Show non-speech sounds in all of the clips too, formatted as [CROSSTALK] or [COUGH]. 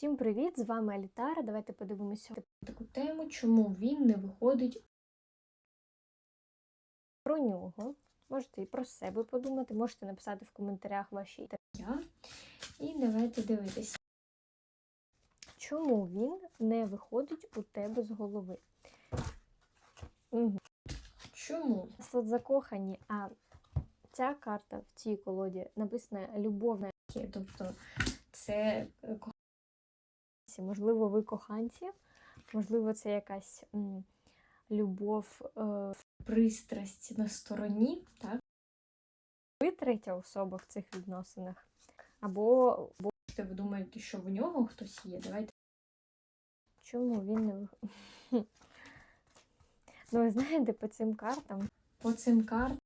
Всім привіт! З вами Алітара. Давайте подивимося таку тему, чому він не виходить про нього. Можете і про себе подумати, можете написати в коментарях ваші я. І давайте дивитися, чому він не виходить у тебе з голови. Угу. Чому? Слот закохані, а ця карта в цій колоді написана любовна. Тобто це. Можливо, ви коханці, можливо, це якась м, любов, е, пристрасть на стороні, так? Ви третя особа в цих відносинах. Або, або ви думаєте, що в нього хтось є. Давайте. Чому він не? [LAUGHS] Ну, ви знаєте, по цим картам, по цим картам,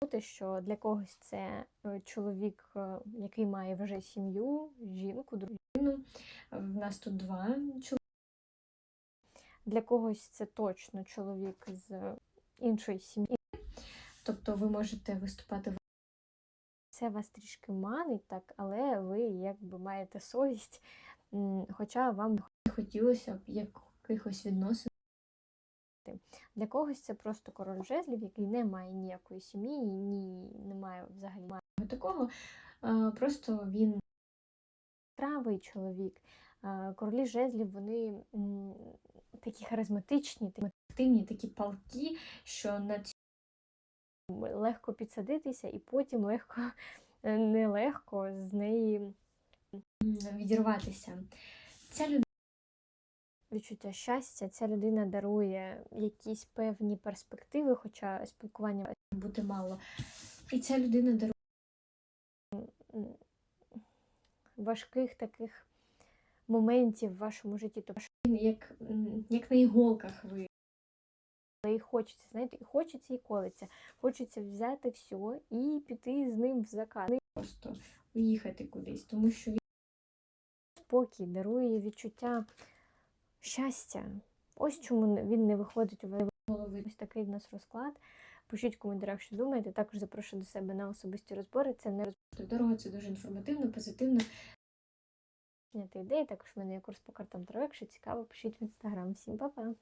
бути, що для когось це е, чоловік, е, який має вже сім'ю, жінку, дружину. В нас тут два чоловіки. Для когось це точно чоловік з іншої сім'ї. Тобто ви можете виступати в це вас трішки манить, так, але ви якби маєте совість, хоча вам не хотілося б якихось відносин. Для когось це просто король жезлів, який не має ніякої сім'ї, ні не має взагалі такого. Просто він правий чоловік. Королі жезлів, вони такі харизматичні, такі активні, такі палки, що на цьому легко підсадитися, і потім легко, [LAUGHS] нелегко з неї відірватися. Ця людина відчуття щастя, ця людина дарує якісь певні перспективи, хоча спілкування бути мало. І ця людина дарує важких таких моментів в вашому житті. Тобто як, як на іголках ви. Але і хочеться, знаєте, і хочеться, і колиться. Хочеться взяти все і піти з ним в закат. Просто уїхати кудись, тому що він спокій дарує відчуття щастя. Ось чому він не виходить у голови. Ось такий в нас розклад. Пишіть в коментарях, що думаєте. Також запрошую до себе на особисті розбори. Це не розбор дорого, це дуже інформативно, позитивно. Ідеї. Також в мене є курс по картам троє, Якщо цікаво, пишіть в інстаграм. Всім па-па!